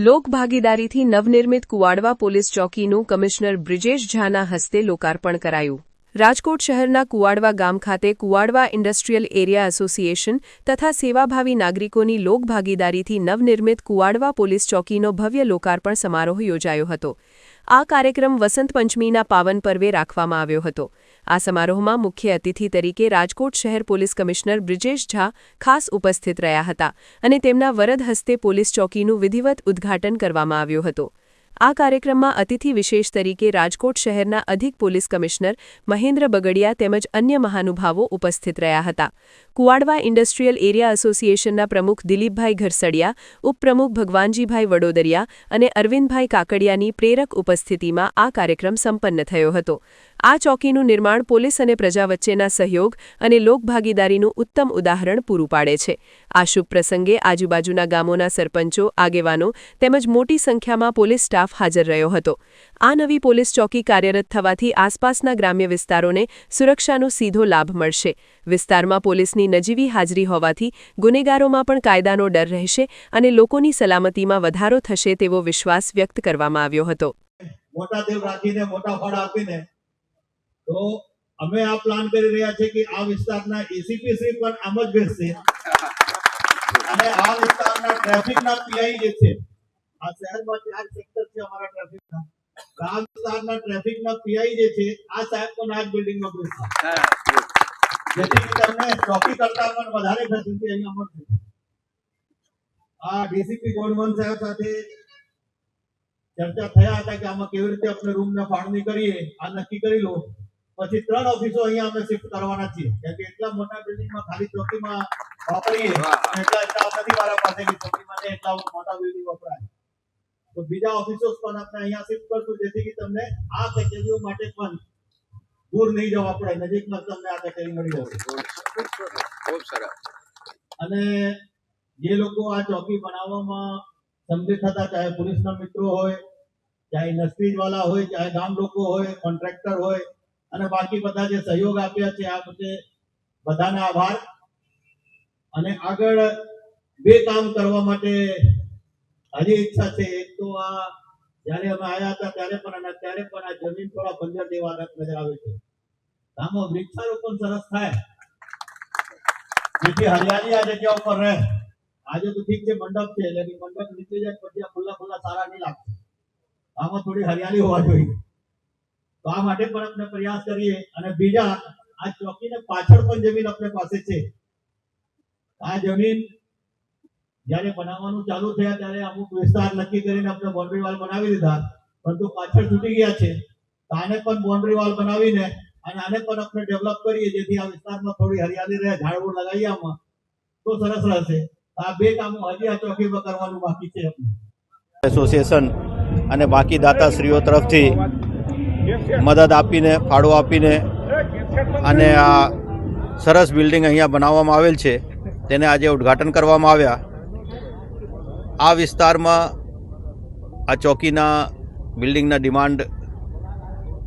લોકભાગીદારીથી નવનિર્મિત કુવાડવા પોલીસ ચોકીનું કમિશનર બ્રિજેશ ઝાના હસ્તે લોકાર્પણ કરાયું. રાજકોટ શહેરના કુવાડવા ગામ ખાતે કુવાડવા ઇન્ડસ્ટ્રીયલ એરિયા એસોસિએશન તથા સેવાભાવી નાગરિકોની લોકભાગીદારીથી નવનિર્મિત કુવાડવા પોલીસ ચોકીનો ભવ્ય લોકાર્પણ સમારોહ યોજાયો હતો. આ કાર્યક્રમ વસંત પંચમીના પાવન પર્વે રાખવામાં આવ્યો હતો. આ સમારોહમાં મુખ્ય અતિથિ તરીકે રાજકોટ શહેર પોલીસ કમિશનર બ્રિજેશ ઝા ખાસ ઉપસ્થિત રહ્યા હતા અને તેમના વરદ હસ્તે પોલીસ ચોકીનું વિધિવત ઉદ્ઘાટન કરવામાં આવ્યું હતું. આ કાર્યક્રમમાં અતિથિ વિશેષ તરીકે રાજકોટ શહેરના અધિક પોલીસ કમિશનર મહેન્દ્ર બગડિયા તેમજ અન્ય મહાનુભાવો ઉપસ્થિત રહ્યા હતા. કુવાડવા ઇન્ડસ્ટ્રીયલ એરિયા એસોસિએશનના પ્રમુખ દિલીપભાઈ ઘરસડિયા, ઉપપ્રમુખ ભગવાનજીભાઈ વડોદરિયા અને અરવિંદભાઈ કાકડિયાની પ્રેરક ઉપસ્થિતિમાં આ કાર્યક્રમ સંપન્ન થયો હતો. આ ચોકીનું નિર્માણ પોલીસ અને પ્રજા વચ્ચેના સહયોગ અને લોકભાગીદારીનું ઉત્તમ ઉદાહરણ પૂરું પાડે છે. આ શુભ પ્રસંગે આજુબાજુના ગામોના સરપંચો, આગેવાનો તેમજ મોટી સંખ્યામાં પોલીસ સ્ટાફ હાજર રહ્યો હતો. આ નવી પોલીસ ચોકી કાર્યરત થવાથી આસપાસના ગ્રામ્ય વિસ્તારોને સુરક્ષાનો સીધો લાભ મળશે. વિસ્તારમાં પોલીસની નજીવી હાજરી હોવાથી ગુનેગારોમાં પણ કાયદાનો ડર રહેશે અને લોકોની સલામતીમાં વધારો થશે તેવો વિશ્વાસ વ્યક્ત કરવામાં આવ્યો હતો. મોટા દિલ રાખીને, મોટા ફળ આપીને તો અમે આ પ્લાન કરી રહ્યા છે કે આ વિસ્તારના એસીપી શ્રી પણ આમ જ બેસશે. અને આ વિસ્તારના ટ્રાફિકના પીઆઈ જે છે, આ શહેરમાં ચાર સેક્ટર છે અમારા ટ્રાફિકના આ વિસ્તારના ટ્રાફિકના પીઆઈ જે છે, આ સાહેબ પણ આ બિલ્ડિંગમાં બેસશે. જેથી કે તમને ચોકી કરતા પણ વધારે ફેસિલિટી અહીંયા મળશે. આ ડીસીપી ગોળવંત સાહેબ સાથે ચર્ચા થયા હતા કે આમાં કેવી રીતે આપણે રૂમ ને ફાળવણી કરીએ, આ નક્કી કરી લો. પછી ત્રણ ઓફિસો અહીંયા અમે શિફ્ટ કરવાના છીએ. કેમ કે એટલા મોટા બિલ્ડિંગમાં ખાલી ચોકીમાં વાપરીએ એટલા સ્ટાફ નથી મારા પાસે કે ચોકી માટે એટલા મોટા બિલ્ડિંગ વપરાય. તો બીજા ઓફિસો પણ આપણે અહીંયા શિફ્ટ કરશું જેથી કે તમને આ કચેરીઓ માટે પણ દૂર નહીં જવા પડે નજીકમાં તમને આ કચેરી મળી જશે. ખૂબ સરસ. અને જે લોકો આ ચોકી બનાવવામાં સંબંધિત હતા ચાહે પોલીસના મિત્રો હોય ચાહે ઇન્ડસ્ટ્રીઝ વાળા હોય ચાહે ગામ લોકો હોય કોન્ટ્રાક્ટર હોય અને બાકી બધા જે સહયોગ આપ્યા છે, આ બધે બધાના આભાર. અને આગળ બે કામ કરવા માટે હજી ઈચ્છા છે. એક તો આ જ્યારે અમે આવ્યા હતા ત્યારે પણ અને ત્યારે પણ આ જમીન થોડા બંજર જેવા નજર આવે છે. આમાં વૃક્ષારોપણ સરસ થાય. જેથી હરિયાળી આ જગ્યા ઉપર રહે. આજે તો ઠીક છે, મંડપ છે, એટલે મંડપ નીચે જાય પછી આ ખુલ્લા ખુલ્લા સારા નહીં લાગશે આમાં થોડી હરિયાળી હોવા જોઈએ. તો આ માટે પણ આપણે પ્રયાસ કરીએ અને બીજા આ ચોકીને પાછળ પણ જમીન આપણે પાસે છે. આ જમીન જ્યારે બનાવવાનું ચાલુ થયા ત્યારે અમુક વિસ્તાર નક્કી કરીને આપણે બાઉન્ડ્રી વાલ બનાવી દીધા, પરંતુ પાછળ છૂટી ગયા છે. આને પણ બાઉન્ડ્રી વાલ બનાવીને અને આને પણ આપણે ડેવલપ કરીએ જેથી આ વિસ્તારમાં થોડી હરિયાળી રહે, ઝાડવું લગાવીએ આમાં, તો સરસ રહેશે. આ બે કામો હજી આ ચોકીમાં કરવાનું બાકી છે. એસોસિએશન અને બાકી દાતાશ્રીઓ તરફથી મદદ આપીને, ફાળો આપીને અને આ સરસ બિલ્ડિંગ અહીંયા બનાવવામાં આવેલ છે. તેને આજે ઉદ્ઘાટન કરવામાં આવ્યા. આ વિસ્તારમાં આ ચોકીના બિલ્ડિંગના ડિમાન્ડ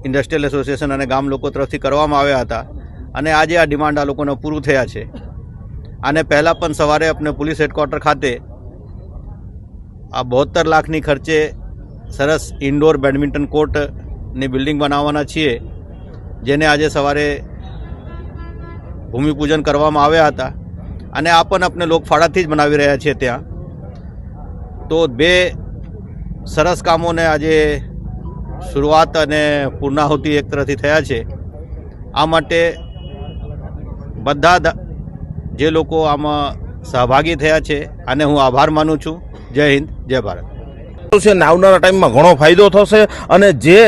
ઇન્ડસ્ટ્રીયલ એસોસિએશન અને ગામ લોકો તરફથી કરવામાં આવ્યા હતા અને આજે આ ડિમાન્ડ આ લોકોને પૂરું થયા છે. આને પહેલાં પણ સવારે આપણે પોલીસ હેડક્વાર્ટર ખાતે આ બોતેર લાખની ખર્ચે સરસ ઇન્ડોર બેડમિન્ટન કોર્ટની બિલ્ડિંગ બનાવવાના છીએ, જેને આજે સવારે ભૂમિપૂજન કરવામાં આવ્યા હતા. અને આ પણ આપણે લોકફાળાથી જ બનાવી રહ્યા છીએ ત્યાં. તો બે સરસ કામોને આજે શરૂઆત અને પૂર્ણાહુતિ એક તરફથી થયા છે. આ માટે બધા જે લોકો આમાં સહભાગી થયા છે અને હું આભાર માનું છું. જય હિન્દ, જય ભારત. આવનારા ટાઈમમાં ઘણો ફાયદો થશે. અને જે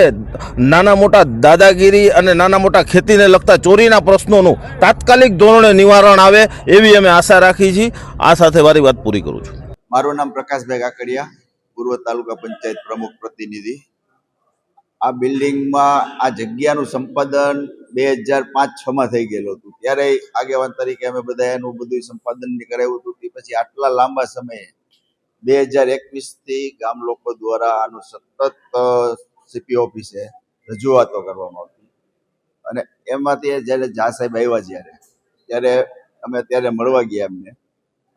નાના મોટા દાદાગીરી અને નાના મોટા ખેતીને લગતા ચોરીના પ્રશ્નોનું તાત્કાલિક ધોરણે નિવારણ આવે, એવી અમે આશા રાખી છીએ આ સાથે મારી વાત પૂરી કરું છું. મારું નામ પ્રકાશભાઈ કાકડિયા, પૂર્વ તાલુકા પંચાયત પ્રમુખ પ્રતિનિધિ. આ બિલ્ડિંગમાં આ જગ્યાનું સંપાદન બે હજાર પાંચ છમાં થઈ ગયેલું હતું. ત્યારે આગેવાન તરીકે અમે બધા એનું બધું સંપાદન કરાવ્યું હતું. પછી આટલા લાંબા સમયે બે હજાર એકવીસથી ગામ લોકો દ્વારા આનું સતત સીપી ઓફિસે રજૂઆતો કરવામાં આવતી. અને એમાંથી જ્યારે જા સાહેબ આવ્યા જ્યારે, ત્યારે અમે ત્યારે મળવા ગયા એમને.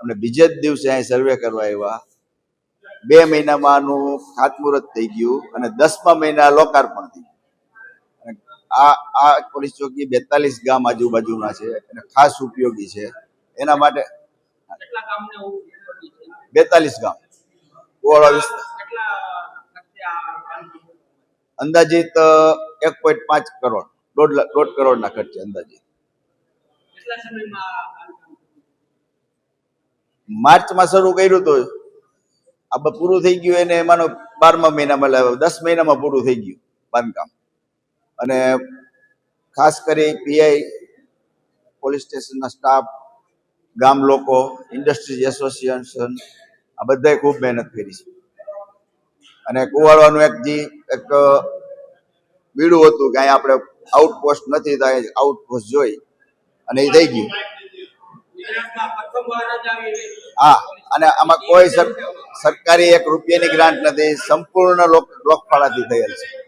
અમને બીજે જ દિવસે અહીં સર્વે કરવા આવ્યા. બે મહિનામાં આનું ખાતમુહૂર્ત થઈ ગયું અને દસમા મહિના લોકાર્પણ થઈ ગયું આ આ પોલીસ ચોકી બેતાલીસ ગામ આજુબાજુના છે, અને ખાસ ઉપયોગી છે. એના માટે બેતાલીસ ગામ. કુવાડા વિસ્તાર. અંદાજિત એક પોઈન્ટ પાંચ કરોડ. દોઢ દોઢ કરોડના ખર્ચે અંદાજિત. માર્ચમાં શરૂ કર્યું હતું આ પૂરું થઈ ગયું એને એમાંનો બારમા મહિનામાં દસ મહિનામાં પૂરું થઈ ગયું બાંધકામ. અને ખાસ કરી પીઆઈ પોલીસ સ્ટેશનના સ્ટાફ ગામ લોકો ઇન્ડસ્ટ્રીઝ એસોસિએશન આ બધાએ ખૂબ મહેનત કરી છે. અને કુવાડવાનું એક જે, એક બીડું હતું કે અહીંયા આપણે આઉટપોસ્ટ નથી તો આઉટપોસ્ટ જોઈ અને એ થઈ ગયું. હા, અને આમાં કોઈ સર- સરકારી એક રૂપિયાની ગ્રાન્ટ નથી, સંપૂર્ણ લોક લોકફાળાથી થયેલ છે.